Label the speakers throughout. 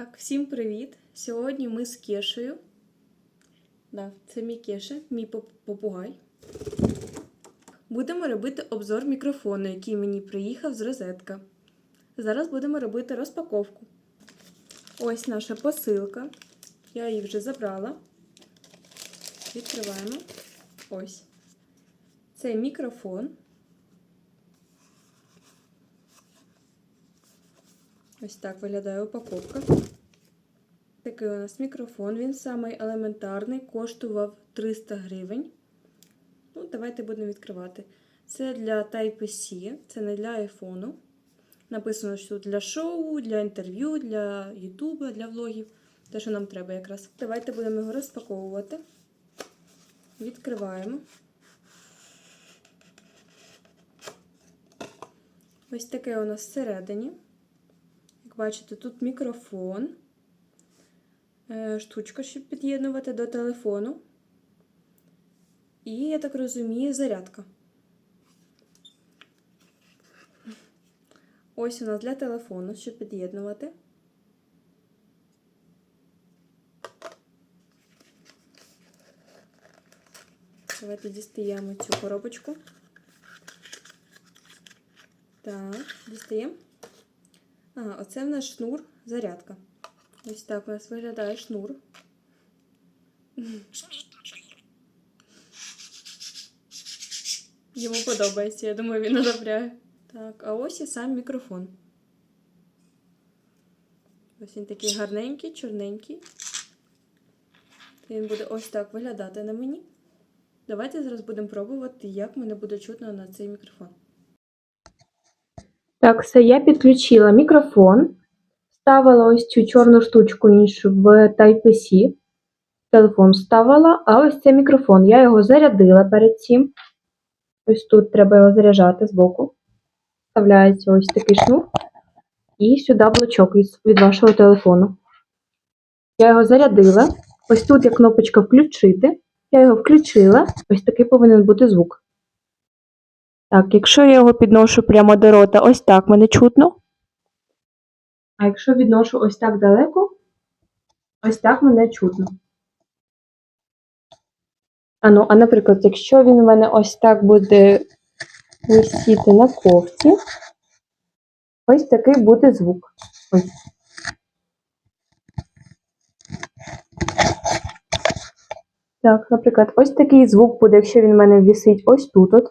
Speaker 1: Так, всім привіт! Сьогодні ми з Кешею. Да, це мій Кеша, мій попугай. Будемо робити обзор мікрофону, який мені приїхав з розетка. Зараз будемо робити розпаковку. Ось наша посилка. Я її вже забрала. Відкриваємо. Ось. Це мікрофон. Ось так виглядає упаковка. Такий у нас мікрофон. Він самий елементарний, коштував 300 гривень. Ну, давайте будемо відкривати. Це для Type-C, це не для айфону. Написано, що для шоу, для інтерв'ю, для Ютуба, для влогів. Те, що нам треба якраз. Давайте будемо його розпаковувати. Відкриваємо. Ось таке у нас всередині. Як бачите, тут мікрофон, штучка, щоб під'єднувати до телефону. І, я так розумію, зарядка. Ось у нас для телефону, щоб під'єднувати. Давайте дістаємо цю коробочку. Так, дістаємо. Ага, оце в нас шнур, зарядка. Ось так у нас виглядає шнур. Йому подобається, я думаю, він одобряє. Так, а ось і сам мікрофон. Ось він такий гарненький, чорненький. Він буде ось так виглядати на мені. Давайте зараз будемо пробувати, як мене буде чутно на цей мікрофон. Так, все, я підключила мікрофон, ставила ось цю чорну штучку іншу в Type-C. Телефон ставила, а ось цей мікрофон. Я його зарядила перед цим. Ось тут треба його заряджати збоку. Вставляється ось такий шнур. І сюди блочок від вашого телефону. Я його зарядила. Ось тут є кнопочка включити. Я його включила. Ось такий повинен бути звук. Так, якщо я його підношу прямо до рота, ось так мене чутно. А якщо відношу ось так далеко, ось так мене чутно. А ну, а наприклад, якщо він у мене ось так буде висіти на ковці, ось такий буде звук. Ось. Так, наприклад, ось такий звук буде, якщо він у мене висить ось тут.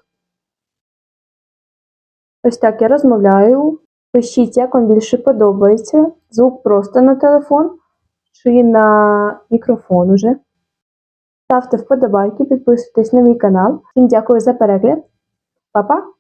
Speaker 1: Ось так я розмовляю. Пишіть, як вам більше подобається. Звук просто на телефон чи на мікрофон уже. Ставте вподобайки, підписуйтесь на мій канал. Всім дякую за перегляд. Па-па!